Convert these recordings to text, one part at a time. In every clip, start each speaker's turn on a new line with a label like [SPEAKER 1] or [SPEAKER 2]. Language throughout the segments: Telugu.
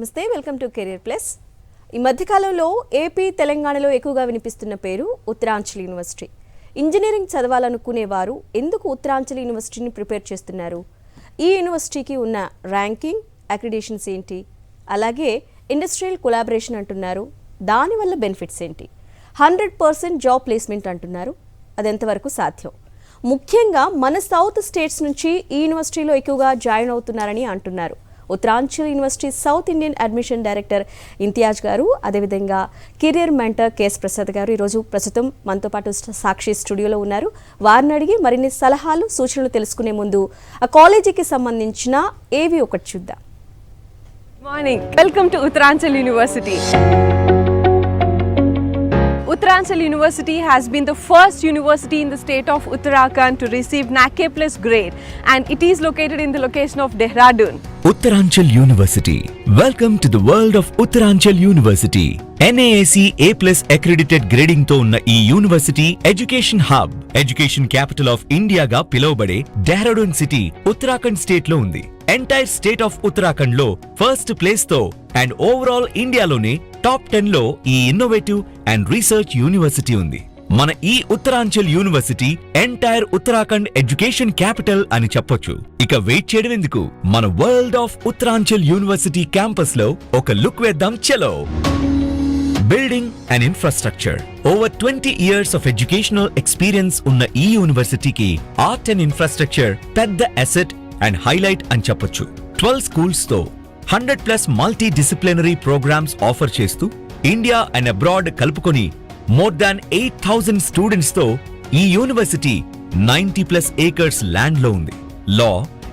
[SPEAKER 1] నమస్తే వెల్కమ్ టు కెరియర్ ప్లస్. ఈ మధ్యకాలంలో ఏపీ తెలంగాణలో ఎక్కువగా వినిపిస్తున్న పేరు ఉత్తరాంచల్ యూనివర్సిటీ. ఇంజనీరింగ్ చదవాలనుకునేవారు ఎందుకు ఉత్తరాంచల్ యూనివర్సిటీని ప్రిపేర్ చేస్తున్నారు? ఈ యూనివర్సిటీకి ఉన్న ర్యాంకింగ్ అక్రిడేషన్స్ ఏంటి? అలాగే ఇండస్ట్రియల్ కొలాబరేషన్ అంటున్నారు. దానివల్ల బెనిఫిట్స్ ఏంటి? హండ్రెడ్ పర్సెంట్ జాబ్ ప్లేస్మెంట్ అంటున్నారు. అది ఎంతవరకు సాధ్యం? ముఖ్యంగా మన సౌత్ స్టేట్స్ నుంచి ఈ యూనివర్సిటీలో ఎక్కువగా జాయిన్ అవుతున్నారని అంటున్నారు. Uttaranchal university south Indian admission director Imtiaz garu అదేవిధంగా కెరియర్ మెంటర్ కేఎస్ ప్రసాద్ గారు ఈరోజు ప్రస్తుతం మనతో పాటు సాక్షి స్టూడియోలో ఉన్నారు. వారిని అడిగి మరిన్ని సలహాలు సూచనలు తెలుసుకునే ముందు ఆ కాలేజీకి సంబంధించిన ఏవి ఒకటి చూద్దాం.
[SPEAKER 2] Morning welcome to Uttaranchal university Uttaranchal University has been the first university in the state of Uttarakhand to receive NACA plus grade and it is located in the location of Dehradun.
[SPEAKER 3] Uttaranchal University. Welcome to the world of Uttaranchal University. NAAC A plus accredited grading తో ఉన్న ఈ university education hub education capital of India గా పిలువబడే డెహ్రాడూన్ సిటీ ఉత్తరాఖండ్ స్టేట్లో ఉంది ఎంటైర్ స్టేట్ ఆఫ్ ఉత్తరాఖండ్లో ఫస్ట్ ప్లేస్తో అండ్ ఓవరాల్ ఇండియాలోనే టాప్ టెన్లో ఈ ఇన్నోవేటివ్ అండ్ రీసెర్చ్ యూనివర్సిటీ ఉంది. మన ఈ Uttaranchal university entire Uttarakhand education capital అని చెప్పొచ్చు. ఇక వెయిట్ చేయడం ఎందుకు? మన వరల్డ్ ఆఫ్ ఉత్తరాంచల్ యూనివర్సిటీ క్యాంపస్లో ఒక లుక్ వేద్దాం చలో! Building and infrastructure. Over twenty years of educational experience ఉన్న ఈ యూనివర్సిటీకి ఆర్ట్ అండ్ ఇన్ఫ్రాస్ట్రక్చర్ పెద్ద అసెట్ అండ్ హైలైట్ అని చెప్పొచ్చు. Twelve స్కూల్స్తో hundred plus multi disciplinary programmes offer చేస్తూ ఇండియా అండ్ అబ్రాడ్ కలుపుకొని మోర్ దాన్ ఎయిట్ థౌజండ్ స్టూడెంట్స్తో ఈ యూనివర్సిటీ నైన్టీ ప్లస్ ఏకర్స్ ల్యాండ్లో ఉంది. Law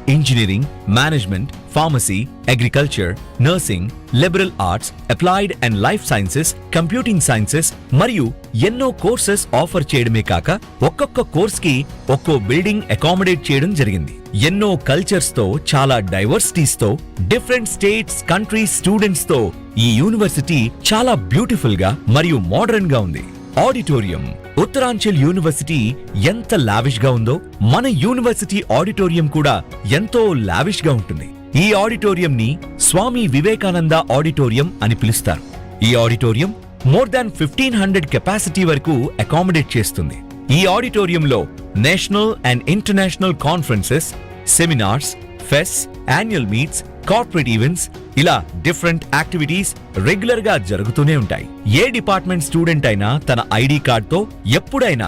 [SPEAKER 3] engineering management pharmacy agriculture nursing liberal arts applied and life sciences computing sciences మరియు ఎన్నో కోర్సెస్ ఆఫర్ చేయడమే కాక ఒక్కొక్క కోర్స్కి ఒక్కో బిల్డింగ్ అకామిడేట్ చేయడం జరిగింది. ఎన్నో కల్చర్స్తో చాలా డైవర్సిటీస్తో డిఫరెంట్ స్టేట్స్ కంట్రీస్ స్టూడెంట్స్తో ఈ యూనివర్సిటీ చాలా బ్యూటిఫుల్గా మరియు మోడర్న్గా ఉంది. ఆడిటోరియం ఉత్తరాంచల్ యూనివర్సిటీ ఎంత లావిష్గా ఉందో మన యూనివర్సిటీ ఆడిటోరియం కూడా ఎంతో లావిష్గా ఉంటుంది. ఈ ఆడిటోరియం ని స్వామి వివేకానంద ఆడిటోరియం అని పిలుస్తారు. ఈ auditorium more than fifteen hundred capacity వరకు అకామిడేట్ చేస్తుంది. ఈ ఆడిటోరియంలో national and international conferences seminars fest annual meets corporate events ఇలా డిఫరెంట్ యాక్టివిటీస్ రెగ్యులర్గా జరుగుతూనే ఉంటాయి. ఏ డిపార్ట్మెంట్ స్టూడెంట్ అయినా తన ఐడి కార్డుతో ఎప్పుడైనా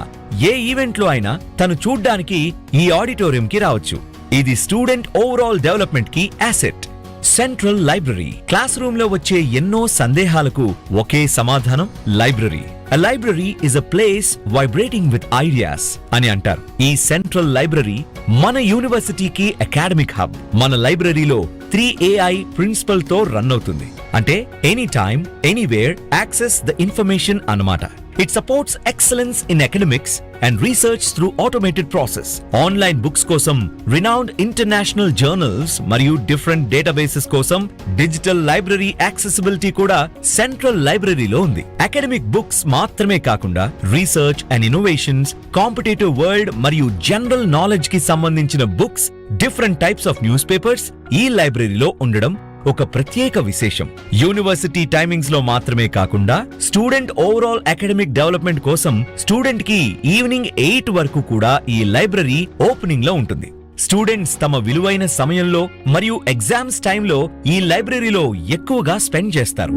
[SPEAKER 3] ఏ ఈవెంట్లో అయినా తను చూడ్డానికి ఈ ఆడిటోరియం కి రావచ్చు. ఇది స్టూడెంట్ ఓవరాల్ డెవలప్మెంట్కి అసెట్ సెంట్రల్ లైబ్రరీ. క్లాస్ రూమ్లో వచ్చే ఎన్నో సందేహాలకు ఒకే సమాధానం library. A library is a place vibrating with ideas అని అంటారు. ఈ సెంట్రల్ లైబ్రరీ మన యూనివర్సిటీకి అకాడమిక్ హబ్ మన లైబ్రరీలో త్రీ ఏఐ ప్రిన్సిపల్తో రన్ అవుతుంది. అంటే any time anywhere access the information అన్నమాట. It supports excellence in academics and research through automated process online books కోసం రినౌండ్ ఇంటర్నేషనల్ జర్నల్స్ మరియు డిఫరెంట్ డేటాబేసెస్ కోసం డిజిటల్ లైబ్రరీ యాక్సెసిబిలిటీ కూడా సెంట్రల్ లైబ్రరీలో ఉంది అకాడమిక్ బుక్స్ మాత్రమే కాకుండా research and innovations competitive world మరియు జనరల్ నాలెడ్జ్కి సంబంధించిన books different types of newspapers ఈ లైబ్రరీలో ఉండడం ఒక ప్రత్యేక విశేషం. యూనివర్సిటీ టైమింగ్స్లో మాత్రమే కాకుండా స్టూడెంట్ ఓవరాల్ అకాడమిక్ డెవలప్మెంట్ కోసం స్టూడెంట్కి ఈవినింగ్ ఎయిట్ వరకు కూడా ఈ లైబ్రరీ ఓపెనింగ్లో ఉంటుంది. స్టూడెంట్స్ తమ విలువైన సమయంలో మరియు ఎగ్జామ్స్ టైంలో ఈ లైబ్రరీలో ఎక్కువగా స్పెండ్ చేస్తారు.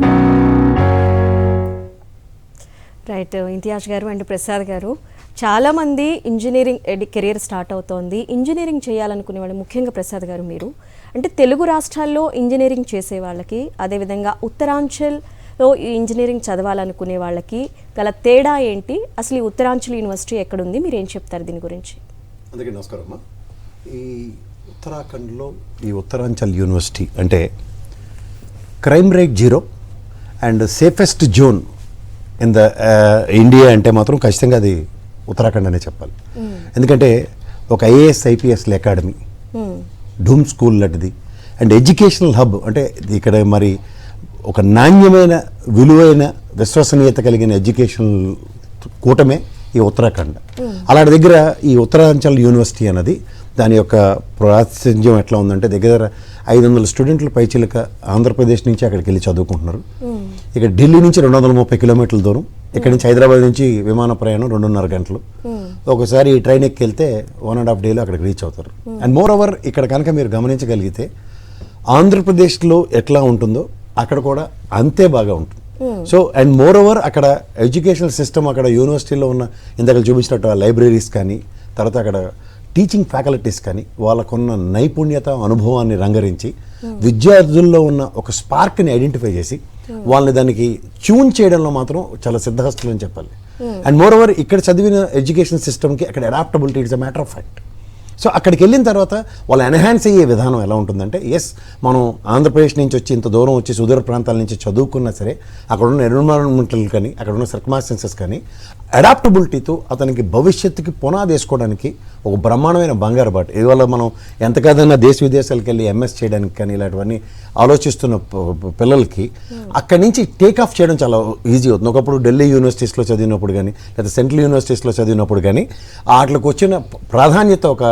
[SPEAKER 1] రైట్ ఇంతియాజ్ గారు అండ్ ప్రసాద్ గారు చాలామంది ఇంజనీరింగ్ కెరీర్ స్టార్ట్ అవుతోంది. ఇంజనీరింగ్ చేయాలనుకునే వాళ్ళు ముఖ్యంగా ప్రసాద్ గారు మీరు. అంటే తెలుగు రాష్ట్రాల్లో ఇంజనీరింగ్ చేసే వాళ్ళకి అదేవిధంగా ఉత్తరాంచల్లో ఈ ఇంజనీరింగ్ చదవాలనుకునే వాళ్ళకి గల తేడా ఏంటి? అసలు ఈ ఉత్తరాంచల్ యూనివర్సిటీ ఎక్కడుంది? మీరు ఏం చెప్తారు దీని గురించి?
[SPEAKER 4] అందుకే నమస్కారం అమ్మా ఈ ఉత్తరాఖండ్లో ఈ ఉత్తరాంచల్ యూనివర్సిటీ అంటే crime rate zero and safest zone in the India అంటే మాత్రం ఖచ్చితంగా అది ఉత్తరాఖండ్ అనే చెప్పాలి. ఎందుకంటే ఒక ఐఏఎస్ ఐపీఎస్ల అకాడమీ. డూమ్ స్కూల్ లాంటిది. అండ్ ఎడ్యుకేషనల్ హబ్ అంటే ఇక్కడ మరి ఒక నాణ్యమైన విలువైన విశ్వసనీయత కలిగిన ఎడ్యుకేషనల్ కూటమే ఈ ఉత్తరాఖండ్. అలాంటి దగ్గర ఈ ఉత్తరాంచల్ యూనివర్సిటీ అన్నది దాని యొక్క ప్రాతినిధ్యం ఎట్లా ఉందంటే దగ్గర ఐదు వందల స్టూడెంట్లు పైచిలక ఆంధ్రప్రదేశ్ నుంచి అక్కడికి వెళ్ళి చదువుకుంటున్నారు. ఇక ఢిల్లీ నుంచి రెండు వందల ముప్పై కిలోమీటర్ల దూరం ఇక్కడి నుంచి హైదరాబాద్ నుంచి విమాన ప్రయాణం రెండున్నర గంటలు. ఒకసారి ఈ ట్రైన్ ఎక్కి వెళ్తే వన్ అండ్ హాఫ్ డేలో అక్కడికి రీచ్ అవుతారు. అండ్ మోర్ ఓవర్ ఇక్కడ కనుక మీరు గమనించగలిగితే ఆంధ్రప్రదేశ్లో ఎట్లా ఉంటుందో అక్కడ కూడా అంతే బాగా ఉంటుంది. సో అండ్ మోర్ ఓవర్ అక్కడ ఎడ్యుకేషనల్ సిస్టమ్ అక్కడ యూనివర్సిటీలో ఉన్న ఇందాక చూపించినట్టు ఆ లైబ్రరీస్ కానీ తర్వాత అక్కడ టీచింగ్ ఫ్యాకల్టీస్ కానీ వాళ్ళకున్న నైపుణ్యత అనుభవాన్ని రంగరించి విద్యార్థుల్లో ఉన్న ఒక స్పార్క్ని ఐడెంటిఫై చేసి వాళ్ళని దానికి ట్యూన్ చేయడంలో మాత్రం చాలా సిద్ధహస్తులు అని చెప్పాలి అండ్ మోర్ ఓవర్ ఇక్కడ చదివిన ఎడ్యుకేషన్ సిస్టమ్కి అక్కడ adaptability it's a matter of fact so అక్కడికి వెళ్ళిన తర్వాత వాళ్ళు ఎన్హాన్స్ అయ్యే విధానం ఎలా ఉంటుందంటే ఎస్ మనం ఆంధ్రప్రదేశ్ నుంచి వచ్చి ఇంత దూరం వచ్చి సుదూర ప్రాంతాల నుంచి చదువుకున్నా సరే అక్కడ ఉన్న ఎన్విరాన్మెంటల్ కానీ అక్కడ ఉన్న సర్కమాస్టెన్సెస్ కానీ అడాప్టబిలిటీతో అతనికి భవిష్యత్తుకి పునాది వేసుకోవడానికి ఒక బ్రహ్మాండమైన బంగారు బాట. ఇదివల్ల మనం ఎంత కాదన్నా దేశ విదేశాలకు వెళ్ళి ఎంఎస్ చేయడానికి కానీ ఇలాంటివన్నీ ఆలోచిస్తున్న పిల్లలకి అక్కడి నుంచి టేక్ ఆఫ్ చేయడం చాలా ఈజీ అవుతుంది. ఒకప్పుడు ఢిల్లీ యూనివర్సిటీస్లో చదివినప్పుడు కానీ లేదా సెంట్రల్ యూనివర్సిటీస్లో చదివినప్పుడు కానీ వాటికి వచ్చిన ప్రాధాన్యత ఒక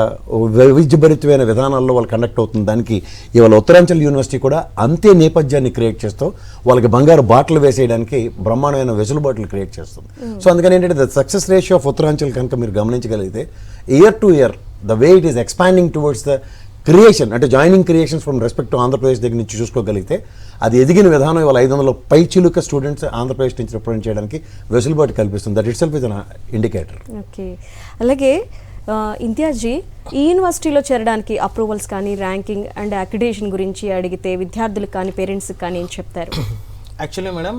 [SPEAKER 4] వైవిధ్యభరితమైన విధానాల్లో వాళ్ళు కండక్ట్ అవుతుంది దానికి ఇవాళ ఉత్తరాంచల్ యూనివర్సిటీ కూడా అంతే నేపథ్యాన్ని క్రియేట్ చేస్తూ వాళ్ళకి బంగారు బాటలు వేసేయడానికి బ్రహ్మాండమైన వెసులుబాట్లు క్రియేట్ చేస్తుంది. సో అందుకని ఏంటంటే the success ratio of Uttaranchal కనుక మీరు గమనించగలిగితే year to year the way it is expanding towards the creation అంటే joining creations from respect to Andhra Pradesh దగ్గర నుంచి చూసుకోగలిగితే అది ఎదిగిన విధానం ఇవాళ ఐదు వందల పై చిలుక స్టూడెంట్స్ ఆంధ్రప్రదేశ్ నుంచి రిప్రజెంట్ చేయడానికి వెసులుబాటు కల్పిస్తుంది. That itself is an indicator
[SPEAKER 1] okay అలాగే uh, ఇంతియాజీ ఈ యూనివర్సిటీలో చేరడానికి అప్రూవల్స్ కానీ ర్యాంకింగ్ అండ్ అక్రిడేషన్ గురించి అడిగితే విద్యార్థులకు కానీ పేరెంట్స్కి కానీ ఏం చెప్తారు?
[SPEAKER 5] యాక్చువల్లీ మేడం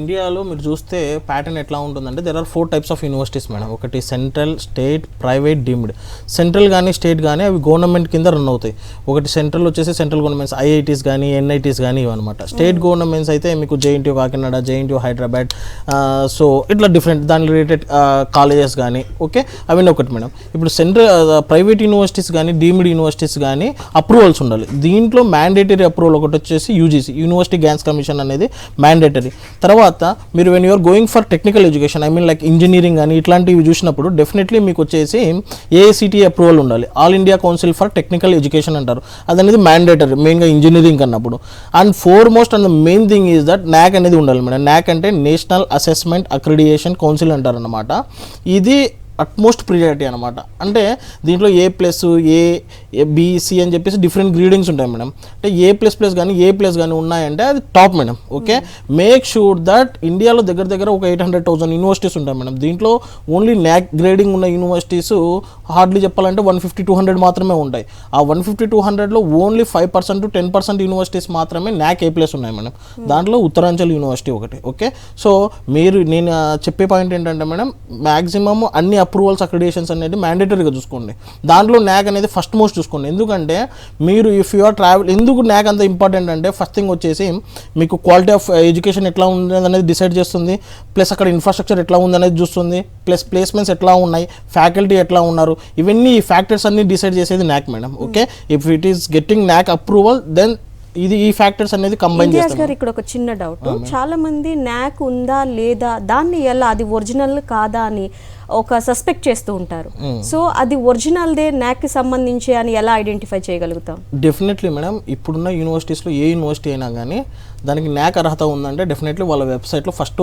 [SPEAKER 5] ఇండియాలో మీరు చూస్తే ప్యాటర్న్ ఎట్లా ఉంటుందంటే there are four types of universities madam ఒకటి central state private deemed central కానీ స్టేట్ కానీ అవి గవర్నమెంట్ కింద రన్ అవుతాయి. ఒకటి సెంట్రల్ వచ్చేసి సెంట్రల్ గవర్నమెంట్స్ ఐఐటీస్ కానీ ఎన్ఐటీస్ కానీ ఇవన్నమాట. స్టేట్ గవర్నమెంట్స్ అయితే మీకు JNT Kakinada JNT Hyderabad so ఇట్లా డిఫరెంట్ దాని రిలేటెడ్ కాలేజెస్ కానీ ఓకే అవన్నీ ఒకటి మేడం ఇప్పుడు సెంట్రల్ ప్రైవేట్ యూనివర్సిటీస్ కానీ డీమ్డ్ యూనివర్సిటీస్ కానీ అప్రూవల్స్ ఉండాలి. దీంట్లో మ్యాండేటరీ అప్రూవల్ ఒకటి వచ్చేసి యూజీసీ యూనివర్సిటీ గ్యాన్స్ కమిషన్ అనేది మ్యాండేటరీ తర్వాత మీరు when you're going for technical education I mean like engineering కానీ ఇట్లాంటివి చూసినప్పుడు డెఫినెట్లీ మీకు వచ్చేసి ఏఐసిటీ అప్రూవల్ ఉండాలి. All India council for technical education అంటారు. అది అనేది మ్యాండేటరీ మెయిన్గా ఇంజనీరింగ్ అన్నప్పుడు. And foremost and the main thing is that NAAC అనేది ఉండాలి మేడం. న్యాక్ అంటే నేషనల్ అసెస్మెంట్ అక్రిడియేషన్ కౌన్సిల్ అంటారు అనమాట ఇది అట్మోస్ట్ ప్రియారిటీ అనమాట అంటే దీంట్లో ఏ ప్లస్ ఏ బీసీ అని చెప్పేసి డిఫరెంట్ గ్రీడింగ్స్ ఉంటాయి మేడం అంటే ఏ ప్లస్ ప్లస్ కానీ ఏ ప్లస్ కానీ ఉన్నాయంటే అది top madam okay make sure that ఇండియాలో దగ్గర దగ్గర ఒక ఎయిట్ హండ్రెడ్ థౌసండ్ యూనివర్సిటీస్ ఉంటాయి మేడం దీంట్లో ఓన్లీ న్యాక్ గ్రేడింగ్ ఉన్న యూనివర్సిటీస్ హార్డ్లీ చెప్పాలంటే వన్ ఫిఫ్టీ టూ హండ్రెడ్ మాత్రమే ఉంటాయి. ఆ వన్ ఫిఫ్టీ టూ హండ్రెడ్లో only five percent to ten percent universities మాత్రమే న్యాక్ ఏ ప్లస్ ఉన్నాయి మేడం దాంట్లో ఉత్తరాంచల్ యూనివర్సిటీ ఒకటి ఓకే సో మీరు నేను చెప్పే పాయింట్ ఏంటంటే మేడం మ్యాక్సిమమ్ అన్ని అప్రూవల్స్ అక్రిడేషన్స్ అనేది మ్యాండేటరీగా చూసుకోండి. దాంట్లో న్యాక్ అనేది ఫస్ట్ మోస్ట్ చూసుకోండి. ఎందుకంటే మీరు ఇఫ్ యు ఆర్ ట్రావెల్ ఎందుకు న్యాక్ అంత ఇంపార్టెంట్ అంటే ఫస్ట్ థింగ్ వచ్చేసి మీకు క్వాలిటీ ఆఫ్ ఎడ్యుకేషన్ ఎట్లా ఉంది అనేది డిసైడ్ చేస్తుంది. ప్లస్ అక్కడ ఇన్ఫ్రాస్ట్రక్చర్ ఎట్లా ఉంది అనేది చూస్తుంది. ప్లస్ ప్లేస్మెంట్స్ ఎట్లా ఉన్నాయి. ఫ్యాకల్టీ ఎట్లా ఉన్నారు. ఇవన్నీ ఈ ఫ్యాక్టర్స్ అన్ని డిసైడ్ చేసేది NAAC madam. Okay if it is getting NAAC approval then ఇది ఈ ఫ్యాక్టర్స్ అనేది కంబైన్
[SPEAKER 1] ఇంతియాజ్
[SPEAKER 5] చేస్తాం.
[SPEAKER 1] గారు ఇక్కడ ఒక చిన్న డౌట్ చాలా మంది న్యాక్ ఉందా లేదా? దాన్ని ఎలా? అది ఒరిజినల్ కాదా అని ఒక సస్పెక్ట్ చేస్తూ ఉంటారు. సో అది ఒరిజినల్దే న్యాక్కి సంబంధించి అని ఎలా ఐడెంటిఫై చేయగలుగుతాం?
[SPEAKER 5] డెఫినెట్లీ మేడం ఇప్పుడున్న యూనివర్సిటీస్లో ఏ యూనివర్సిటీ అయినా కానీ దానికి న్యాక్ అర్హత ఉందంటే డెఫినెట్లీ వాళ్ళ వెబ్సైట్లో ఫస్ట్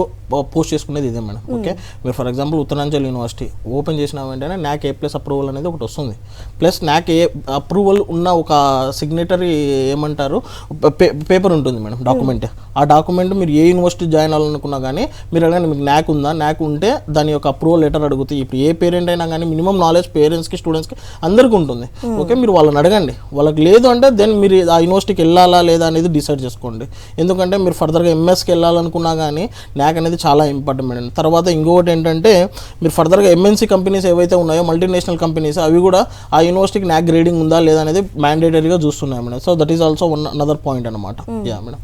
[SPEAKER 5] పోస్ట్ చేసుకునేది ఇదే మేడం ఓకే మీరు for example Uttaranchal university open చేసిన వెంటనే న్యాక్ ఏ ప్లస్ అప్రూవల్ అనేది ఒకటి వస్తుంది. ప్లస్ న్యాక్ ఏ అప్రూవల్ ఉన్న ఒక సిగ్నేటరీ ఏమంటారు? పేపర్ ఉంటుంది మేడం డాక్యుమెంట్ ఆ డాక్యుమెంట్ మీరు ఏ యూనివర్సిటీ జాయిన్ అవ్వాలనుకున్నా కానీ మీరు అడగండి మీకు న్యాక్ ఉందా? న్యాక్ ఉంటే దాని యొక్క అప్రూవల్ లెటర్ అడుగుతాయి ఇప్పుడు ఏ పేరెంట్ అయినా కానీ మినిమం నాలెడ్జ్ పేరెంట్స్కి స్టూడెంట్స్కి అందరికీ ఉంటుంది. ఓకే మీరు వాళ్ళని అడగండి. వాళ్ళకి లేదు అంటే దెన్ మీరు ఆ యూనివర్సిటీకి వెళ్ళాలా లేదా అనేది డిసైడ్ చేసుకోండి. ఎందుకంటే మీరు ఫర్దర్గా ఎంఎస్కి వెళ్ళాలనుకున్నా కానీ న్యాక్ అనేది చాలా ఇంపార్టెంట్ అండి తర్వాత ఇంకొకటి ఏంటంటే మీరు ఫర్దర్గా ఎంఎన్సీ కంపెనీస్ ఏవైతే ఉన్నాయో మల్టీనేషనల్ కంపెనీస్ అవి కూడా ఆ యూనివర్సిటీకి న్యాక్ గ్రేడింగ్ ఉందా లేదా అనేది మ్యాండేటరీగా చూస్తున్నాయి madam. So that is also one another point అనమాట యా మేడం.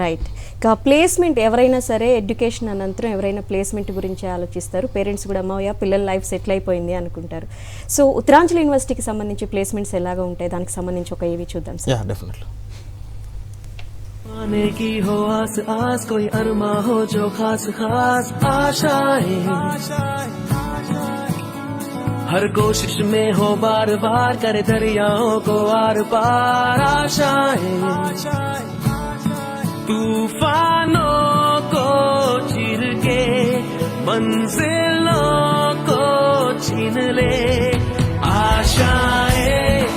[SPEAKER 1] రైట్ ఇక ప్లేస్మెంట్ ఎవరైనా సరే ఎడ్యుకేషన్ అనంతరం ఎవరైనా ప్లేస్మెంట్ గురించి ఆలోచిస్తారు పేరెంట్స్ కూడా అమ్మయ్య పిల్లల లైఫ్ సెటిల్ అయిపోయింది అనుకుంటారు సో ఉత్తరాంచల్ యూనివర్సిటీకి సంబంధించి ప్లేస్మెంట్స్ ఎలాగా ఉంటాయి దానికి సంబంధించి ఒక ఏవి చూద్దాం సార్
[SPEAKER 5] యా డెఫినెట్లీ
[SPEAKER 6] पाने की हो आस आस कोई अरमा हो जो खास खास आशाएं हर कोशिश में हो बार बार करे दरियाओं को आर पार आशाएं को चीर के मंजिलों को छीन ले आशाएँ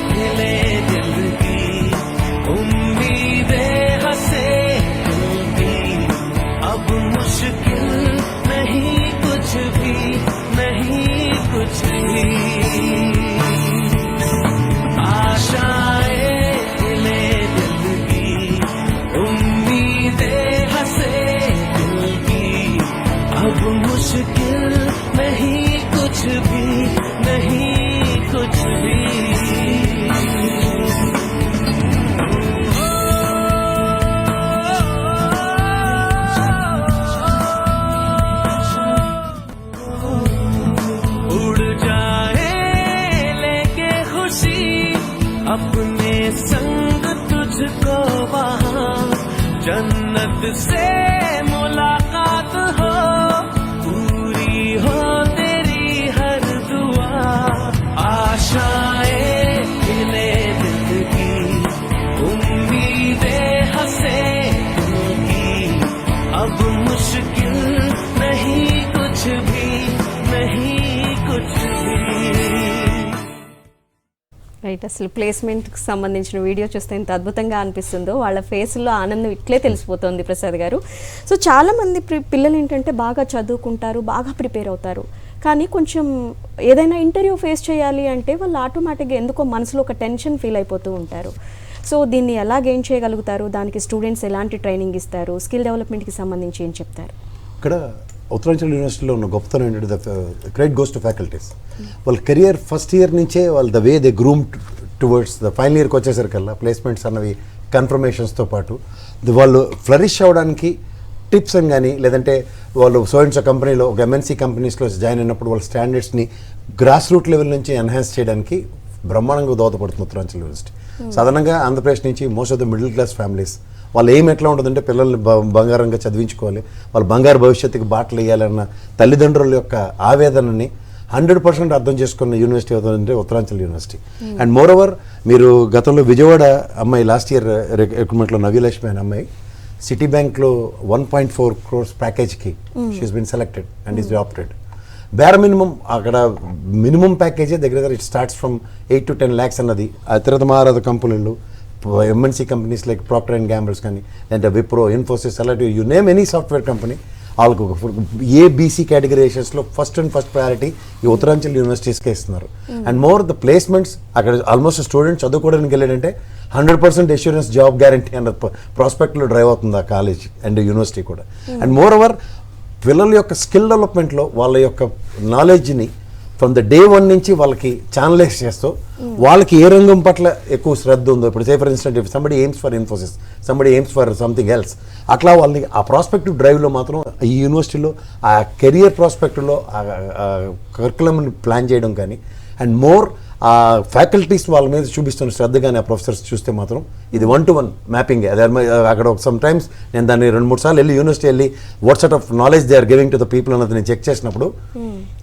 [SPEAKER 6] नहीं कुछ भी। उड़ जाए लेके खुशी अपने संग तुझको वहाँ जन्नत से
[SPEAKER 1] రైట్ అసలు ప్లేస్మెంట్కి సంబంధించిన వీడియో చూస్తే ఎంత అద్భుతంగా అనిపిస్తుందో వాళ్ళ ఫేస్లో ఆనందం ఇట్లే తెలిసిపోతుంది ప్రసాద్ గారు. సో చాలామంది ప్రి- పిల్లలు ఏంటంటే బాగా చదువుకుంటారు బాగా ప్రిపేర్ అవుతారు. కానీ కొంచెం ఏదైనా ఇంటర్వ్యూ ఫేస్ చేయాలి అంటే వాళ్ళు ఆటోమేటిక్గా ఎందుకో మనసులో ఒక టెన్షన్ ఫీల్ అయిపోతూ ఉంటారు. సో దీన్ని ఎలా గెయిన్ చేయగలుగుతారు? దానికి స్టూడెంట్స్ ఎలాంటి ట్రైనింగ్ ఇస్తారు? స్కిల్ డెవలప్మెంట్కి సంబంధించి ఏం చెప్తారు?
[SPEAKER 4] ఇక్కడ ఉత్తరాంచల్ యూనివర్సిటీలో ఉన్న గొప్పతనం ఏంటంటే క్రెడిట్ గోస్ టు ఫ్యాకల్టీస్ వాళ్ళ కెరియర్ ఫస్ట్ ఇయర్ నుంచే వాళ్ళు the way they groom towards the final ఇయర్కి వచ్చేసరికల్లా ప్లేస్మెంట్స్ అన్నవి కన్ఫర్మేషన్స్తో పాటు ది వాళ్ళు ఫ్లరిష్ అవ్వడానికి టిప్స్ అని కానీ లేదంటే వాళ్ళు సోయిన్స్ కంపెనీలో ఒక ఎంఎన్సీ కంపెనీస్లో జాయిన్ అయినప్పుడు వాళ్ళ స్టాండర్డ్స్ని గ్రాస్ రూట్ లెవెల్ నుంచి ఎన్హాన్స్ చేయడానికి బ్రహ్మాండంగా దోహదపడుతుంది ఉత్తరాంచల్ యూనివర్సిటీ సాధారణంగా ఆంధ్రప్రదేశ్ నుంచి most of the middle class families వాళ్ళ ఏం ఎట్లా ఉంటుందంటే పిల్లల్ని బంగారంగా చదివించుకోవాలి. వాళ్ళ బంగారు భవిష్యత్తుకి బాటలు వేయాలన్న తల్లిదండ్రుల యొక్క ఆవేదనని హండ్రెడ్ పర్సెంట్ అర్థం చేసుకున్న యూనివర్సిటీ అవుతుందంటే Uttaranchal university. And more over మీరు గతంలో విజయవాడ అమ్మాయి లాస్ట్ ఇయర్ రిక్రూట్మెంట్లో నవ్యలక్ష్మి అనే అమ్మాయి సిటీ బ్యాంక్లో one point four crores ప్యాకేజ్కి she's been selected and is opted బేర minimum అక్కడ మినిమం ప్యాకేజే దగ్గర దగ్గర it starts from eight to ten lakhs అన్నది. ఆ మహారాజ కంపెనీలు MNC companies like Procter and Gambles కానీ లేదంటే విప్రో ఇన్ఫోసిస్ అలాంటి you name any software company వాళ్ళకు ఒక ఏ బీసీ కేటగిరేషన్స్లో ఫస్ట్ అండ్ ఫస్ట్ ప్రయారిటీ ఈ ఉత్తరాంచల్ యూనివర్సిటీస్కే ఇస్తున్నారు. అండ్ మోర్ ద ప్లేస్మెంట్స్ అక్కడ ఆల్మోస్ట్ స్టూడెంట్ చదువుకోవడానికి వెళ్ళాడంటే hundred percent assurance job guarantee అన్న ప్రాస్పెక్ట్లో డ్రైవ్ అవుతుంది ఆ కాలేజ్ అండ్ యూనివర్సిటీ కూడా. అండ్ మోర్ ఓవర్ పిల్లల యొక్క స్కిల్ డెవలప్మెంట్లో వాళ్ళ యొక్క నాలెడ్జ్ని ఫ్రమ్ ద డే వన్ నుంచి వాళ్ళకి ఛానలైజ్ చేస్తూ వాళ్ళకి ఏ రంగం పట్ల ఎక్కువ శ్రద్ధ ఉందో ఇప్పుడు say for instance if somebody aims for Infosys somebody aims for something else అట్లా వాళ్ళని ఆ ప్రాస్పెక్టివ్ డ్రైవ్లో మాత్రం ఈ యూనివర్సిటీలో ఆ కెరియర్ ప్రాస్పెక్ట్లో ఆ కరికులంని ప్లాన్ చేయడం కానీ అండ్ మోర్ ఆ ఫ్యాకల్టీస్ వాళ్ళ మీద చూపిస్తున్న శ్రద్ధ కానీ ఆ ప్రొఫెసర్స్ చూస్తే మాత్రం ఇది వన్ టు వన్ మ్యాపింగ్ అక్కడ ఒక సమ్ టైమ్స్ నేను దాన్ని రెండు మూడు సార్లు వెళ్ళి యూనివర్సిటీ వెళ్ళి what set of knowledge they are giving to the people అన్నది నేను చెక్ చేసినప్పుడు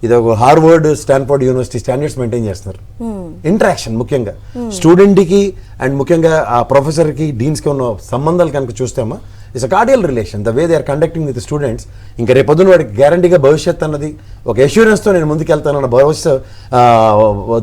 [SPEAKER 4] ఇది ఒక Harvard Stanford university standards maintain చేస్తున్నారు. ఇంటరాక్షన్ ముఖ్యంగా. స్టూడెంట్కి అండ్ ముఖ్యంగా ఆ ప్రొఫెసర్కి డీన్స్కి ఉన్న సంబంధాలు కనుక చూస్తామా it's a cordial relation the way they are conducting with students ఇంకా రేపొద్దున వాడికి గ్యారంటీగా భవిష్యత్ అన్నది ఒక ఎష్యూరెన్స్తో నేను ముందుకెళ్తానన్న భవిష్యత్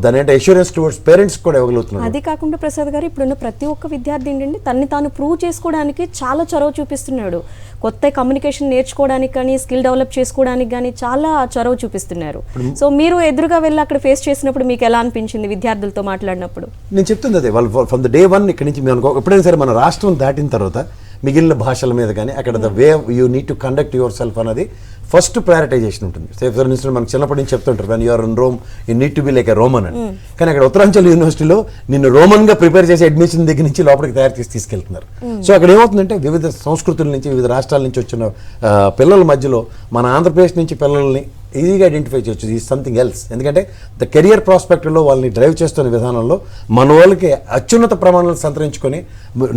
[SPEAKER 4] దాని అంటే ఎష్యూరెన్స్ టువర్డ్స్ పేరెంట్స్ కూడా ఇవ్వగలుగుతున్నాను.
[SPEAKER 1] అది కాకుండా ప్రసాద్ గారు ఇప్పుడున్న ప్రతి ఒక్క విద్యార్థి ఏంటంటే తన్ని తాను ప్రూవ్ చేసుకోవడానికి చాలా చొరవ చూపిస్తున్నాడు. కొత్త కమ్యూనికేషన్ నేర్చుకోవడానికి కానీ స్కిల్ డెవలప్ చేసుకోవడానికి కానీ చాలా చొరవ చూపిస్తున్నారు సో మీరు ఎదురుగా వెళ్ళి అక్కడ ఫేస్ చేసినప్పుడు మీకు ఎలా అనిపించింది విద్యార్థులతో మాట్లాడినప్పుడు?
[SPEAKER 4] నేను చెప్తుంది అదే వాళ్ళు ఫ్రమ్ ద డే వన్ ఇక్కడి నుంచి మేము ఎప్పుడైనా సరే మన రాష్ట్రం దాటిన తర్వాత మిగిలిన భాషల మీద కానీ అక్కడ the way you need to conduct yourself అనేది ఫస్ట్ ప్రయారిటైజేషన్ ఉంటుంది. సేఫ్ ఫర్ ఇన్స్టెంట్ మనకు చిన్నప్పటి నుంచి చెప్తుంటారు when you're in Rome you need to be like a Roman అని. కానీ అక్కడ ఉత్తరాంచల్ యూనివర్సిటీలో నిన్ను రోమన్గా ప్రిపేర్ చేసి అడ్మిషన్ దగ్గర నుంచి లోపలికి తయారు చేసి తీసుకెళ్తున్నారు. సో అక్కడ ఏమవుతుందంటే వివిధ సంస్కృతుల నుంచి వివిధ రాష్ట్రాల నుంచి వచ్చిన పిల్లల మధ్యలో మన ఆంధ్రప్రదేశ్ నుంచి పిల్లల్ని ఈజీగా ఐడెంటిఫై చేయొచ్చు. ఈ సంథింగ్ ఎల్స్ ఎందుకంటే ద కెరియర్ ప్రాస్పెక్ట్లో వాళ్ళని డ్రైవ్ చేస్తున్న విధానంలో మన వాళ్ళకి అత్యున్నత ప్రమాణాలు సంతరించుకొని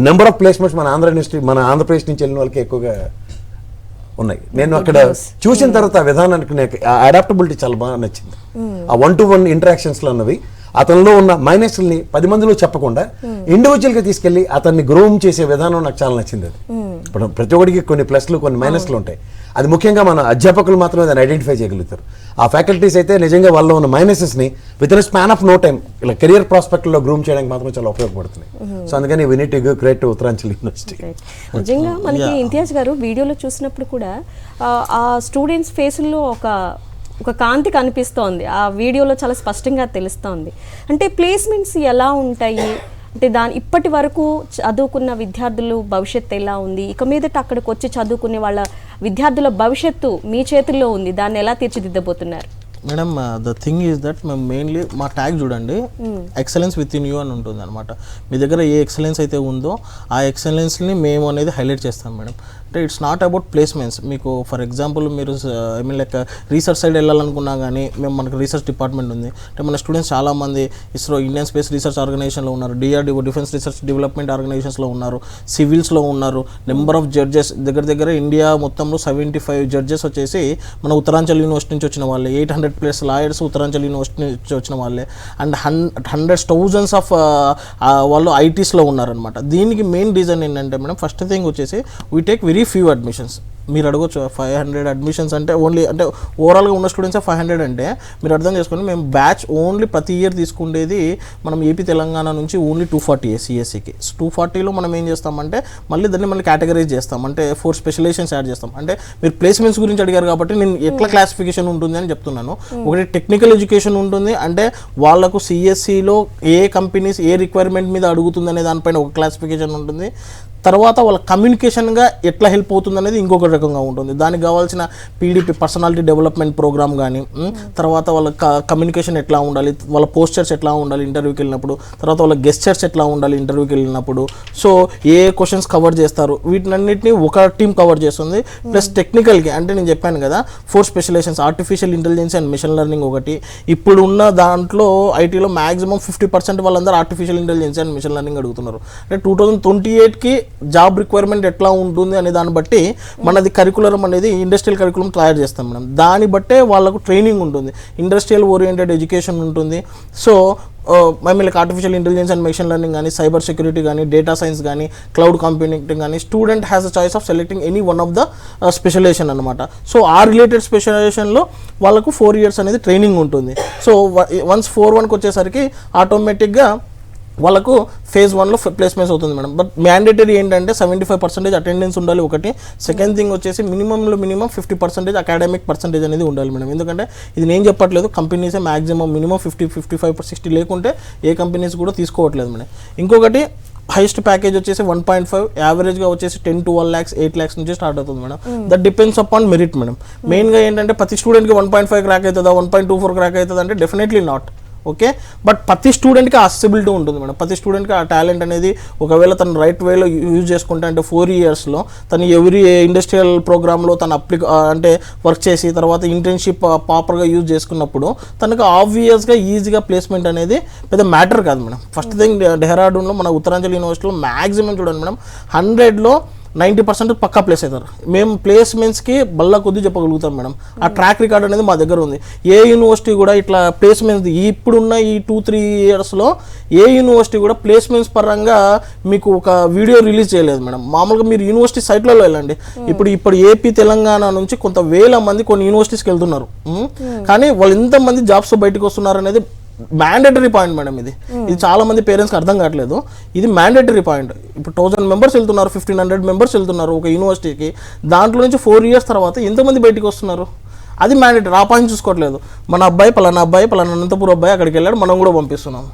[SPEAKER 4] నెంబర్ ఆఫ్ ప్లేస్మెంట్స్ మన ఆంధ్ర యూనివర్సిటీ మన ఆంధ్రప్రదేశ్ నుంచి వెళ్ళిన వాళ్ళకి ఎక్కువగా ఉన్నాయి. నేను అక్కడ చూసిన తర్వాత ఆ విధానానికి నాకు అడాప్టబిలిటీ చాలా బాగా నచ్చింది. ఆ వన్ టు వన్ ఇంటరాక్షన్స్లో ఉన్నవి అతనిలో ఉన్న మైనస్ని పది మందిలో చెప్పకుండా ఇండివిజువల్గా తీసుకెళ్ళి అతన్ని గ్రోమ్ చేసే విధానం నాకు చాలా నచ్చింది అది. ఇప్పుడు ప్రతి ఒక్కడికి కొన్ని ప్లస్లు కొన్ని మైనస్లు ఉంటాయి. అది ముఖ్యంగా మన అధ్యాపకులు మాత్రమే దాన్ని ఐడెంటిఫై చేయగలుగుతారు. ఆ ఫ్యాకల్టీస్ అయితే నిజంగా వాళ్ళలో ఉన్న మైనసెస్ని within span of no time ఇలా కెరియర్ ప్రాస్పెక్ట్లో గ్రూమ్ చేయడానికి మాత్రం చాలా ఉపయోగపడుతుంది సో అందుకని we need to great Uttaranchal university
[SPEAKER 1] నిజంగా మనకి ఇంతియాజ్ గారు వీడియోలో చూసినప్పుడు కూడా ఆ, ఆ స్టూడెంట్స్ ఫేసుల్లో ఒక ఒక కాంతి కనిపిస్తోంది. ఆ వీడియోలో చాలా స్పష్టంగా తెలుస్తోంది. అంటే ప్లేస్మెంట్స్ ఎలా ఉంటాయి? అంటే దాని ఇప్పటి వరకు చదువుకున్న విద్యార్థులు భవిష్యత్తు ఎలా ఉంది? ఇక మీదట అక్కడికి వచ్చి చదువుకునే వాళ్ళ విద్యార్థుల భవిష్యత్తు మీ చేతుల్లో ఉంది. దాన్ని ఎలా తీర్చిదిద్దబోతున్నారు?
[SPEAKER 5] Madam the thing is that మేము మెయిన్లీ మా ట్యాగ్ చూడండి. ఎక్సలెన్స్ విత్ ఇన్ యూ అని ఉంటుంది అనమాట మీ దగ్గర ఏ ఎక్సలెన్స్ అయితే ఉందో ఆ ఎక్సలెన్స్ని మేము అనేది హైలైట్ చేస్తాం మేడం. అంటే ఇట్స్ నాట్ అబౌట్ ప్లేస్మెంట్స్ మీకు ఫర్ ఎగ్జాంపుల్ మీరు I mean like research side వెళ్ళాలనుకున్నా కానీ మేము మనకు రీసెర్చ్ డిపార్ట్మెంట్ ఉంది. అంటే మన స్టూడెంట్స్ చాలామంది ఇస్రో ఇండియన్ స్పేస్ రీసెర్చ్ ఆర్గనైజేషన్లో ఉన్నారు. డిఆర్డిఓ డిఫెన్స్ రీసెర్చ్ డెవలప్మెంట్ ఆర్గనైజేషన్స్లో ఉన్నారు. సివిల్స్లో ఉన్నారు. నెంబర్ ఆఫ్ జడ్జెస్ దగ్గర దగ్గర ఇండియా మొత్తంలో సెవెంటీ ఫైవ్ జడ్జెస్ వచ్చేసి మన ఉత్తరాంచల్ యూనివర్సిటీ నుంచి వచ్చిన వాళ్ళే. Eight hundred plus lawyers Uttaranchal university నుంచి వచ్చిన వాళ్ళే. అండ్ హన్ హండ్రెడ్స్ థౌజండ్స్ ఆఫ్ వాళ్ళు ఐటీస్లో ఉన్నారనమాట దీనికి మెయిన్ రీజన్ ఏంటంటే మేడం ఫస్ట్ థింగ్ వచ్చేసి we take very few admissions మీరు అడగొచ్చు ఫైవ్ హండ్రెడ్ అడ్మిషన్స్ అంటే ఓన్లీ అంటే ఓవరాల్గా ఉన్న స్టూడెంట్స్ ఫైవ్ హండ్రెడ్ అంటే మీరు అర్థం చేసుకోండి మేము బ్యాచ్ ఓన్లీ ప్రతి ఇయర్ తీసుకుండేది మనం ఏపీ తెలంగాణ నుంచి ఓన్లీ టూ ఫార్టీ సిఎస్సికి టూ ఫార్టీలో మనం ఏం చేస్తామంటే మళ్ళీ దాన్ని మళ్ళీ కేటగరైజ్ చేస్తాం. అంటే ఫోర్ స్పెషలైజేషన్స్ యాడ్ చేస్తాం. అంటే మీరు ప్లేస్మెంట్స్ గురించి అడిగారు కాబట్టి నేను ఎట్లా క్లాసిఫికేషన్ ఉంటుంది అని చెప్తున్నాను. ఒకటి టెక్నికల్ ఎడ్యుకేషన్ ఉంటుంది. అంటే వాళ్ళకు సిఎస్సిలో ఏ కంపెనీస్ ఏ రిక్వైర్మెంట్ మీద అడుగుతుంది అనే దానిపైన ఒక క్లాసిఫికేషన్ ఉంటుంది. తర్వాత వాళ్ళ కమ్యూనికేషన్గా ఎట్లా హెల్ప్ అవుతుంది అనేది ఇంకొక కీలకంగా ఉంటుంది. దానికి కావాల్సిన పీడీపీ పర్సనాలిటీ డెవలప్మెంట్ ప్రోగ్రామ్ కానీ తర్వాత వాళ్ళ కమ్యూనికేషన్ ఎట్లా ఉండాలి వాళ్ళ పోస్చర్స్ ఎట్లా ఉండాలి ఇంటర్వ్యూకి వెళ్ళినప్పుడు తర్వాత వాళ్ళ గెస్చర్స్ ఎట్లా ఉండాలి ఇంటర్వ్యూకి వెళ్ళినప్పుడు. సో ఏ క్వశ్చన్స్ కవర్ చేస్తారు? వీటినన్నిటిని ఒక టీం కవర్ చేస్తుంది. ప్లస్ టెక్నికల్కి అంటే నేను చెప్పాను కదా four specialisations artificial intelligence and machine learning ఒకటి. ఇప్పుడు ఉన్న దాంట్లో ఐటీలో మాక్సిమం ఫిఫ్టీ పర్సెంట్ వాళ్ళందరూ artificial intelligence and machine learning అడుగుతున్నారు. అంటే టూ థౌజండ్ ట్వంటీ ఎయిట్కి జాబ్ రిక్వైర్మెంట్ ఎట్లా ఉంటుంది అనే దాన్ని బట్టి మన అది కరికులరం అనేది ఇండస్ట్రియల్ కరికులం తయారు చేస్తాం మేడం. దాన్ని బట్టే వాళ్ళకు ట్రైనింగ్ ఉంటుంది. ఇండస్ట్రియల్ ఓరియంటెడ్ ఎడ్యుకేషన్ ఉంటుంది. సో మమ్మల్ని artificial intelligence and machine learning కానీ సైబర్ సెక్యూరిటీ కానీ డేటా సైన్స్ కానీ క్లౌడ్ కంప్యూటింగ్ కానీ student has a choice of selecting any one of the specialization అనమాట సో ఆ రిలేటెడ్ స్పెషలైజేషన్లో వాళ్ళకు ఫోర్ ఇయర్స్ అనేది ట్రైనింగ్ ఉంటుంది. సో వన్స్ ఫోర్ వన్కి వచ్చేసరికి ఆటోమేటిక్గా వాళ్ళకు ఫేజ్ వన్లో ప్లేస్మెంట్స్ అవుతుంది మేడం బట్ మ్యాండేటరీ ఏంటంటే సెవెంటీ ఫైవ్ పర్సెంటేజ్ అటెండెన్స్ ఉండాలి ఒకటి. సెకండ్ థింగ్ వచ్చేసి మినిమంలో minimum fifty percentage academic percentage అనేది ఉండాలి మేడం ఎందుకంటే ఇది నేను చెప్పట్లేదు కంపెనీసే maximum minimum fifty fifty five sixty లేకుంటే ఏ కంపెనీస్ కూడా తీసుకోవట్లేదు మేడం ఇంకొకటి హైయెస్ట్ ప్యాకేజ్ వచ్చేసి వన్ పాయింట్ ఫైవ్ యావరేజ్గా వచ్చేసి ten twelve lakhs eight lakhs నుంచి స్టార్ట్ అవుతుంది madam that depends upon merit madam మెయిన్గా ఏంటంటే ప్రతి స్టూడెంట్కి వన్ పాయింట్ ఫైవ్ క్రాక్ అవుతుందా one point two four crack అవుతుందా అంటే డెఫినెట్లీ నాట్ ఓకే? బట్ ప్రతి స్టూడెంట్కి అసెసిబిలిటీ ఉంటుంది మేడం. ప్రతి స్టూడెంట్కి ఆ టాలెంట్ అనేది ఒకవేళ తను రైట్ వేలో యూజ్ చేసుకుంటే అంటే ఫోర్ ఇయర్స్లో తను ఎవరీ ఇండస్ట్రియల్ ప్రోగ్రామ్లో తను అప్లిక అంటే వర్క్ చేసి తర్వాత ఇంటర్న్షిప్ ప్రాపర్గా యూజ్ చేసుకున్నప్పుడు తనకు ఆబ్వియస్గా ఈజీగా ప్లేస్మెంట్ అనేది పెద్ద మ్యాటర్ కాదు మేడం. ఫస్ట్ థింగ్ డెహ్రాడూన్లో మన ఉత్తరాంచల్ యూనివర్సిటీలో మ్యాక్సిమం చూడండి మేడం హండ్రెడ్లో నైంటీ పర్సెంట్ పక్కా ప్లేస్ అవుతారు. మేము ప్లేస్మెంట్స్కి బల్ల కొద్ది చెప్పగలుగుతాం మేడం. ఆ ట్రాక్ రికార్డ్ అనేది మా దగ్గర ఉంది. ఏ యూనివర్సిటీ కూడా ఇట్లా ప్లేస్మెంట్స్ ఇప్పుడున్న ఈ టూ త్రీ ఇయర్స్లో ఏ యూనివర్సిటీ కూడా ప్లేస్మెంట్స్ పరంగా మీకు ఒక వీడియో రిలీజ్ చేయలేదు మేడం. మామూలుగా మీరు యూనివర్సిటీ సైట్లలో వెళ్ళండి. ఇప్పుడు ఇప్పుడు ఏపీ తెలంగాణ నుంచి కొంత వేల మంది కొన్ని యూనివర్సిటీస్కి వెళ్తున్నారు. కానీ వాళ్ళు ఎంతమంది జాబ్స్ బయటకు వస్తున్నారు అనేది మ్యాండేటరీ పాయింట్ మేడం ఇది. ఇది చాలా మంది పేరెంట్స్కి అర్థం కావట్లేదు. ఇది మ్యాండేటరీ పాయింట్ ఇప్పుడు థౌసండ్ మెంబర్స్ వెళ్తున్నారు ఫిఫ్టీన్ హండ్రెడ్ మెంబర్స్ వెళ్తున్నారు ఒక యూనివర్సిటీకి దాంట్లో నుంచి ఫోర్ ఇయర్స్ తర్వాత ఎంతమంది బయటికి వస్తున్నారు? అది మ్యాండేటరీ ఆ పాయింట్ చూసుకోవట్లేదు. మన అబ్బాయి పలానా అబ్బాయి పలానా అనంతపురం అబ్బాయి అక్కడికి వెళ్ళాడు మనం కూడా పంపిస్తున్నాం.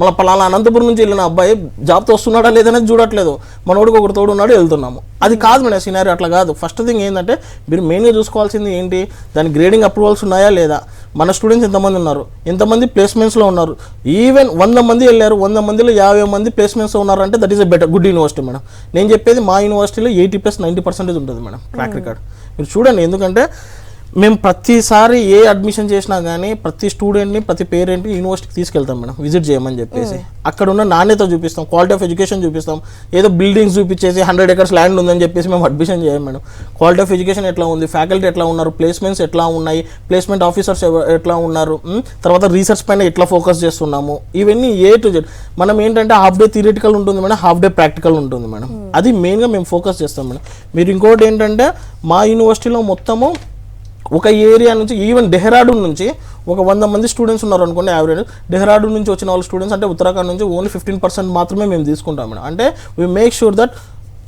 [SPEAKER 5] మన పలానా అనంతపురం నుంచి వెళ్ళిన అబ్బాయి జాబ్తో వస్తున్నాడా లేదనేది చూడట్లేదు. మనోడికి ఒకటి తోడు ఉన్నాడు వెళ్తున్నాము. అది కాదు మేడం సినారీ అట్లా కాదు. ఫస్ట్ థింగ్ ఏంటంటే మీరు మెయిన్గా చూసుకోవాల్సింది ఏంటి? దాని గ్రేడింగ్ అప్రూవల్స్ ఉన్నాయా లేదా? మన స్టూడెంట్స్ ఎంతమంది ఉన్నారు? ఎంతమంది ప్లేస్మెంట్స్లో ఉన్నారు? ఈవెన్ వంద మంది వెళ్ళారు వంద మందిలో యాభై మంది ప్లేస్మెంట్స్లో ఉన్నారు అంటే that is a better good university madam నేను చెప్పేది మా యూనివర్సిటీలో ఎయిటీ ప్లస్ నైంటీ పర్సెంటేజ్ ఉంటుంది మేడం ట్రాక్ రికార్డ్ మీరు చూడండి ఎందుకంటే మేము ప్రతిసారి ఏ అడ్మిషన్ చేసినా కానీ ప్రతి స్టూడెంట్ని ప్రతి పేరెంట్ని యూనివర్సిటీకి తీసుకెళ్తాం మేడం విజిట్ చేయమని చెప్పేసి. అక్కడ ఉన్న నాణ్యత చూపిస్తాం క్వాలిటీ ఆఫ్ ఎడ్యుకేషన్ చూపిస్తాం. ఏదో బిల్డింగ్స్ చూపించేసి హండ్రెడ్ ఎకర్స్ ల్యాండ్ ఉందని చెప్పేసి మేము అడ్మిషన్ చేయం మేడం. క్వాలిటీ ఆఫ్ ఎడ్యుకేషన్ ఎట్లా ఉంది ఫ్యాకల్టీ ఎట్లా ఉన్నారు ప్లేస్మెంట్స్ ఎట్లా ఉన్నాయి ప్లేస్మెంట్ ఆఫీసర్స్ ఎట్లా ఉన్నారు తర్వాత రీసెర్చ్ పైన ఎట్లా ఫోకస్ చేస్తున్నాము ఇవన్నీ ఏ టు జెడ్ మనం ఏంటంటే హాఫ్ డే థియరిటికల్ ఉంటుంది మేడం హాఫ్ డే ప్రాక్టికల్ ఉంటుంది మేడం. అది మెయిన్గా మేము ఫోకస్ చేస్తాం మేడం. మీరు ఇంకోటి ఏంటంటే మా యూనివర్సిటీలో మొత్తము ఒక ఏరియా నుంచి ఈవెన్ డెహ్రాడూన్ నుంచి ఒక వంద మంది స్టూడెంట్స్ ఉన్నారు అనుకోండి యావరేజ్ డెహ్రాడూన్ నుంచి వచ్చిన వాళ్ళ స్టూడెంట్స్ అంటే ఉత్తరాఖండ్ నుంచి ఓన్లీ ఫిఫ్టీన్ పర్సెంట్ మాత్రమే మేము తీసుకుంటాం మేడం. అంటే వీ మేక్ షూర్ దట్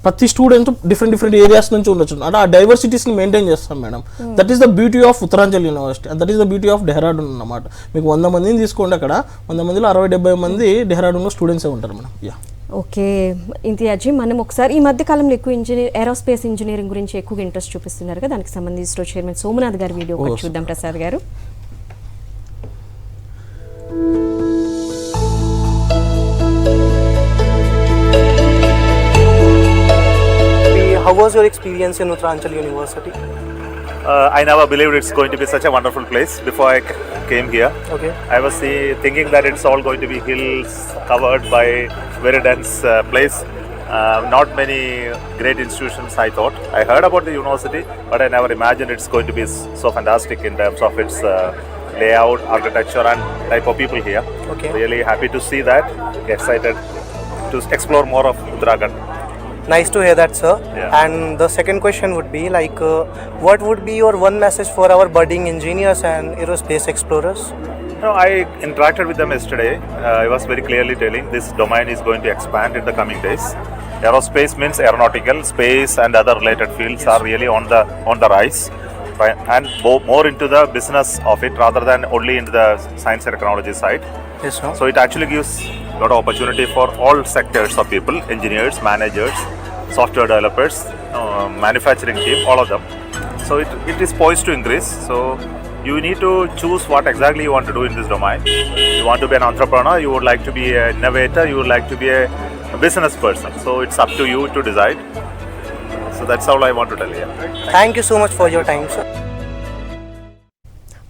[SPEAKER 5] ప్రతి స్టూడెంట్ డిఫరెంట్ డిఫరెంట్ ఏరియాస్ నుంచి ఉండొచ్చు. అంటే ఆ డైవర్సిటీస్ని మెయింటైన్ చేస్తాం madam. That is the beauty of Uttaranchal university that is the beauty of Dehradun అన్నమాట. మీకు వంద మందిని తీసుకోండి అక్కడ. వంద మందిలో అరవై డెబ్బై మంది డెహ్రాడూన్లో స్టూడెంట్సే ఉంటారు మేడం. Yeah
[SPEAKER 1] okay. ఇంతియాజీ మనం ఒకసారి ఈ మధ్య కాలంలో ఎక్కువ ఇంజనీర్ ఏరోస్పేస్ ఇంజనీరింగ్ గురించి ఎక్కువగా ఇంట్రెస్ట్ చూపిస్తున్నారు కదా. దానికి సంబంధించి ఇస్రో చైర్మన్ సోమనాథ్ గారి వీడియో చూద్దాం ప్రసాద్ గారు.
[SPEAKER 7] How was your experience in Uttaranchal University?
[SPEAKER 8] Uh, I never believed it's going to be such a wonderful place before I came here.
[SPEAKER 7] Okay.
[SPEAKER 8] I was see, thinking that it's all going to be hills covered by very dense uh, place. Uh, not many great institutions, I thought. I heard about the university, but I never imagined it's going to be so fantastic in terms of its uh, layout, architecture, and type of people here.
[SPEAKER 7] Okay.
[SPEAKER 8] Really happy to see that. Excited to explore more of Uttarakhand.
[SPEAKER 7] Nice to hear that, sir.
[SPEAKER 8] Yeah.
[SPEAKER 7] And the second question would be like, uh, what would be your one message for our budding engineers and aerospace explorers?
[SPEAKER 8] No, I interacted with them yesterday. Uh, I was very clearly telling this domain is going to expand in the coming days. Aerospace means aeronautical, space, and other related fields are really on the on the rise, right? and bo- more into the business of it rather than only into the science and technology side.
[SPEAKER 7] Yes, sir.
[SPEAKER 8] So it actually gives lot of opportunity for all sectors of people, engineers, managers, software developers, uh, manufacturing team, all of them. So it, it is poised to increase. So you need to choose what exactly you want to do in this domain. You want to be an entrepreneur, you would like to be an innovator, you would like to be a, a business person. So it's up to you to decide. So that's all I want to tell you.
[SPEAKER 7] Thank you so much for your time, sir.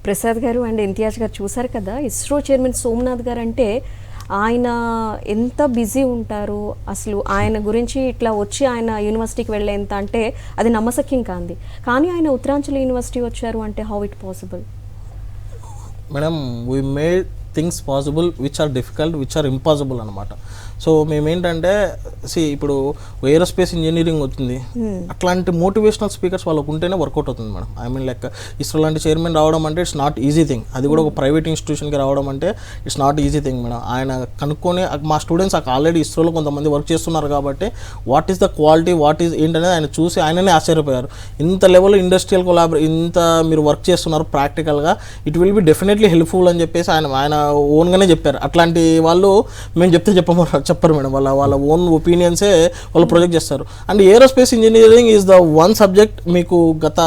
[SPEAKER 1] Prasad గారు అండ్ ఇంతియాజ్ గారు చూసారు కదా ఇస్రో చైర్మన్ సోమనాథ్ గారు అంటే ఆయన ఎంత బిజీ ఉంటారు? అసలు ఆయన గురించి ఇట్లా వచ్చి ఆయన యూనివర్సిటీకి వెళ్ళేంత అంటే అది నమ్మసక్యం కాంది. కానీ ఆయన ఉత్తరాంచల్ యూనివర్సిటీ వచ్చారు అంటే how it possible
[SPEAKER 5] madam we made things possible which are difficult which are impossible అనమాట సో మేమేంటంటే సి ఇప్పుడు ఏరోస్పేస్ ఇంజనీరింగ్ వచ్చింది. అట్లాంటి మోటివేషనల్ స్పీకర్స్ వాళ్ళకు ఉంటేనే వర్కౌట్ అవుతుంది madam. I mean like ISRO లాంటి చైర్మన్ రావడం అంటే ఇట్స్ నాట్ ఈజీ థింగ్ అది కూడా ఒక ప్రైవేట్ ఇన్స్టిట్యూషన్కి రావడం అంటే it's not easy thing madam. ఆయన కనుక్కొని మా స్టూడెంట్స్ ఆల్రెడీ ఇస్రోలో కొంతమంది వర్క్ చేస్తున్నారు కాబట్టి what is the quality what is ఏంటనేది ఆయన చూసి ఆయననే ఆశ్చర్యపోయారు. ఇంత లెవెల్ ఇండస్ట్రియల్ కొలాబరే ఇంత మీరు వర్క్ చేస్తున్నారు ప్రాక్టికల్గా it will be definitely helpful అని చెప్పేసి ఆయన ఆయన ఓన్గానే చెప్పారు. అట్లాంటి వాళ్ళు మేము చెప్తే చెప్పమ చెప్పరు మేడం. వాళ్ళ వాళ్ళ ఓన్ ఒపీనియన్సే వాళ్ళు ప్రొజెక్ట్ చేస్తారు. And aerospace engineering is the one subject మీకు గత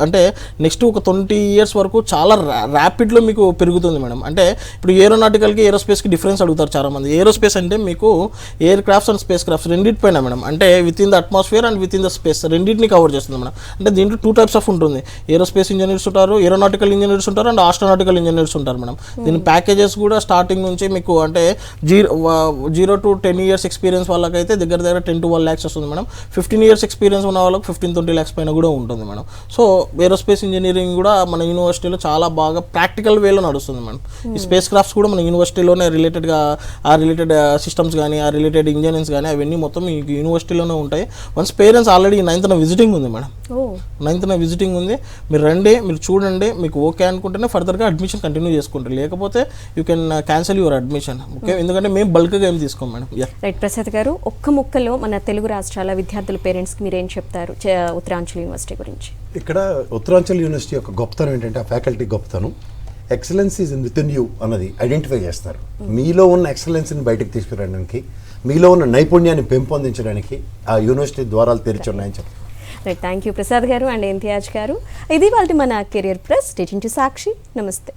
[SPEAKER 5] అంటే నెక్స్ట్ ఒక ట్వంటీ ఇయర్స్ వరకు చాలా ర్యాపిడ్లో మీకు పెరుగుతుంది మేడం అంటే ఇప్పుడు ఏరోనాటికల్కి ఏరోస్పేస్కి డిఫరెన్స్ అడుగుతారు చాలా మంది ఏరోస్పేస్ అంటే మీకు aircrafts and spacecrafts రెండింటిపైన మేడం అంటే within the atmosphere and within the space రెండింటిని కవర్ చేస్తుంది మేడం అంటే దీంట్లో టూ టైప్స్ ఆఫ్ ఉంటుంది. ఏరోస్పేస్ ఇంజనీర్స్ ఉంటారు ఏరోనాటికల్ ఇంజనీర్స్ ఉంటారు అండ్ ఆస్ట్రోనాటికల్ ఇంజనీర్స్ ఉంటారు మేడం దీని ప్యాకేజెస్ కూడా స్టార్టింగ్ నుంచి మీకు అంటే zero zero to ten years experience వాళ్ళకైతే దగ్గర దగ్గర టెన్ టు వన్ ల్యాక్స్ వస్తుంది మేడం ఫిఫ్టీన్ ఇయర్స్ ఎక్స్పీరియన్స్ ఉన్న వాళ్ళకి ఫిఫ్టీన్ ట్వంటీ ల్యాక్స్ పైన కూడా ఉంటుంది మేడం సో ఏరోస్పేస్ ఇంజనీరింగ్ కూడా మన యూనివర్సిటీలో చాలా బాగా ప్రాక్టికల్ వేలో నడుస్తుంది మేడం. ఈ స్పేస్ క్రాఫ్ట్స్ కూడా మన యూనివర్సిటీలోనే రిలేటెడ్గా ఆ రిలేటెడ్ సిస్టమ్స్ కానీ ఆ రిలేటెడ్ ఇంజనీర్స్ కానీ అవన్నీ మొత్తం ఈ యూనివర్సిటీలోనే ఉంటాయి. వన్స్ పేరెంట్స్ ఆల్రెడీ నైన్త్న విజిటింగ్ ఉంది మేడం.
[SPEAKER 1] ఓ.
[SPEAKER 5] నైన్త్న విజిటింగ్ ఉంది. మీరు రండి మీరు చూడండి మీకు ఓకే అనుకుంటేనే ఫర్దర్గా అడ్మిషన్ కంటిన్యూ చేసుకుంటారు. లేకపోతే you can cancel your admission okay ఎందుకంటే మేము బల్క్గా ఏం తీసుకోం madam. Yeah
[SPEAKER 1] right Prasad garu ఒక్క ముక్కలో మన తెలుగు రాష్ట్రాల విద్యార్థుల పేరెంట్స్కి మీరు ఏం చెప్తారు ఉత్తరాంచల్ యూనివర్సిటీ గురించి.
[SPEAKER 4] ఇక్కడ ఉత్తరాంచల్ యూనివర్సిటీ యొక్క గొప్పతనం ఏంటంటే ఆ ఫ్యాకల్టీ గొప్పతనం. Excellence is in within you అన్నది ఐడెంటిఫై చేస్తారు. మీలో ఉన్న ఎక్సలెన్స్ని బయటకు తీసుకురావడానికి మీలో ఉన్న నైపుణ్యాన్ని పెంపొందించడానికి ఆ యూనివర్సిటీ ద్వారాలు తెరిచి ఉన్నాయని చెప్తారు.
[SPEAKER 1] రైట్ థ్యాంక్ యూ ప్రసాద్ గారు అండ్ ఇంతియాజ్ గారు. ఇది వాళ్ళ మన career press teaching to Sakshi. నమస్తే.